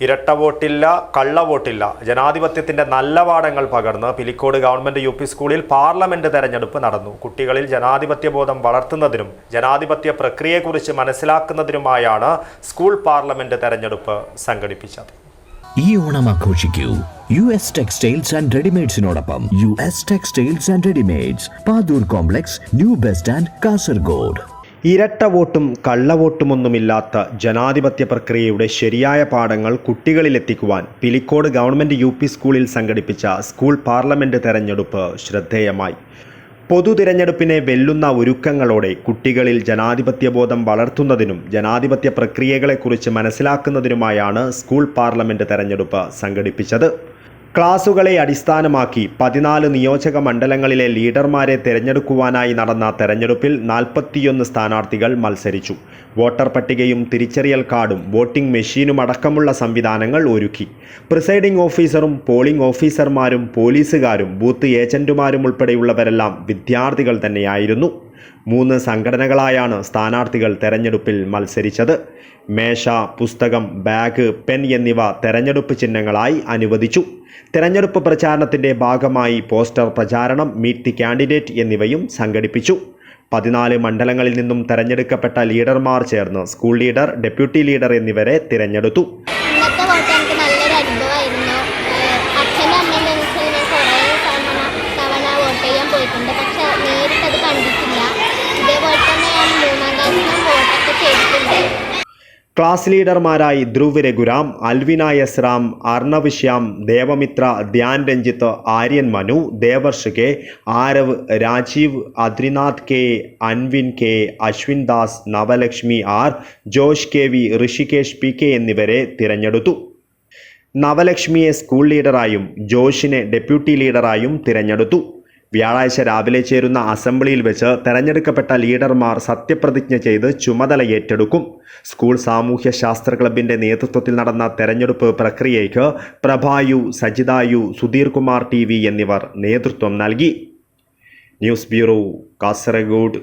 ഇരട്ട വോട്ടില്ല കള്ള വോട്ടില്ല. ജനാധിപത്യത്തിന്റെ നല്ല പാഠങ്ങൾ പകർന്ന് പിലിക്കോട് ഗവൺമെന്റ് യു പി സ്കൂളിൽ പാർലമെന്റ് തെരഞ്ഞെടുപ്പ് നടന്നു. കുട്ടികളിൽ ജനാധിപത്യ ബോധം വളർത്തുന്നതിനും ജനാധിപത്യ പ്രക്രിയയെക്കുറിച്ച് മനസ്സിലാക്കുന്നതിനുമായാണ് സ്കൂൾ പാർലമെന്റ് തെരഞ്ഞെടുപ്പ് സംഘടിപ്പിച്ചത്. ഈ ഓണം ആഘോഷിക്കൂ. U S textiles and റെഡിമെയ്ഡ്സിനോടൊപ്പം U S textiles and readymades. Padoor complex new bus stand Kasaragod. ഇരട്ട വോട്ടും കള്ളവോട്ടുമൊന്നുമില്ലാത്ത ജനാധിപത്യ പ്രക്രിയയുടെ ശരിയായ പാഠങ്ങൾ കുട്ടികളിലെത്തിക്കുവാൻ പിലിക്കോട് ഗവൺമെന്റ് യു പി സ്കൂളിൽ സംഘടിപ്പിച്ച സ്കൂൾ പാർലമെന്റ് തെരഞ്ഞെടുപ്പ് ശ്രദ്ധേയമായി. പൊതു തിരഞ്ഞെടുപ്പിനെ വെല്ലുന്ന ഒരുക്കങ്ങളോടെ കുട്ടികളിൽ ജനാധിപത്യ ബോധം വളർത്തുന്നതിനും ജനാധിപത്യ പ്രക്രിയകളെക്കുറിച്ച് മനസ്സിലാക്കുന്നതിനുമായാണ് സ്കൂൾ പാർലമെന്റ് തെരഞ്ഞെടുപ്പ് സംഘടിപ്പിച്ചത്. ക്ലാസുകളെ അടിസ്ഥാനമാക്കി പതിനാല് നിയോജക മണ്ഡലങ്ങളിലെ ലീഡർമാരെ തിരഞ്ഞെടുക്കുവാനായി നടന്ന തെരഞ്ഞെടുപ്പിൽ നാൽപ്പത്തിയൊന്ന് സ്ഥാനാർത്ഥികൾ മത്സരിച്ചു. വോട്ടർ പട്ടികയും തിരിച്ചറിയൽ കാർഡും വോട്ടിംഗ് മെഷീനും അടക്കമുള്ള സംവിധാനങ്ങൾ ഒരുക്കി. പ്രിസൈഡിംഗ് ഓഫീസറും പോളിംഗ് ഓഫീസർമാരും പോലീസുകാരും ബൂത്ത് ഏജന്റുമാരും ഉൾപ്പെടെയുള്ളവരെല്ലാം വിദ്യാർത്ഥികൾ തന്നെയായിരുന്നു. മൂന്ന് സംഘടനകളായാണ് സ്ഥാനാർത്ഥികൾ തെരഞ്ഞെടുപ്പിൽ മത്സരിച്ചത്. മേശ പുസ്തകം ബാഗ് പെൻ എന്നിവ തെരഞ്ഞെടുപ്പ് ചിഹ്നങ്ങളായി അനുവദിച്ചു. തെരഞ്ഞെടുപ്പ് പ്രചാരണത്തിന്റെ ഭാഗമായി പോസ്റ്റർ പ്രചാരണം മീറ്റ് ദി കാൻഡിഡേറ്റ് എന്നിവയും സംഘടിപ്പിച്ചു. പതിനാല് മണ്ഡലങ്ങളിൽ നിന്നും തെരഞ്ഞെടുക്കപ്പെട്ട ലീഡർമാർ ചേർന്ന് സ്കൂൾ ലീഡർ ഡെപ്യൂട്ടി ലീഡർ എന്നിവരെ തിരഞ്ഞെടുത്തു. ഇതേപോലെ തന്നെ ഞാൻ മൂന്നാം വോട്ടൊക്കെ ചെയ്തിട്ടുണ്ട്. Class ലീഡർമാരായി Dhruv Raghuram Alvina S Ram Arnav Shyam Devamitra Dhyan Ranjith Aryan Manu Devarsh K Aarav Rajeev Adrinath K Anvin K Ashwin Das Navalakshmi R Josh K V Rishikesh P K എന്നിവരെ തിരഞ്ഞെടുത്തു. നവലക്ഷ്മിയെ school ലീഡറായും ജോഷിനെ deputy ലീഡറായും തിരഞ്ഞെടുത്തു. വ്യാഴാഴ്ച രാവിലെ ചേരുന്ന അസംബ്ലിയിൽ വെച്ച് തെരഞ്ഞെടുക്കപ്പെട്ട ലീഡർമാർ സത്യപ്രതിജ്ഞ ചെയ്ത് ചുമതല ഏറ്റെടുക്കും. സ്കൂൾ സാമൂഹ്യ ശാസ്ത്ര ക്ലബിന്റെ നേതൃത്വത്തിൽ നടന്ന തെരഞ്ഞെടുപ്പ് പ്രക്രിയയ്ക്ക് പ്രഭായു സജിതായു സുധീർ കുമാർ ടി എന്നിവർ നേതൃത്വം നൽകി. News bureau Kasaragod.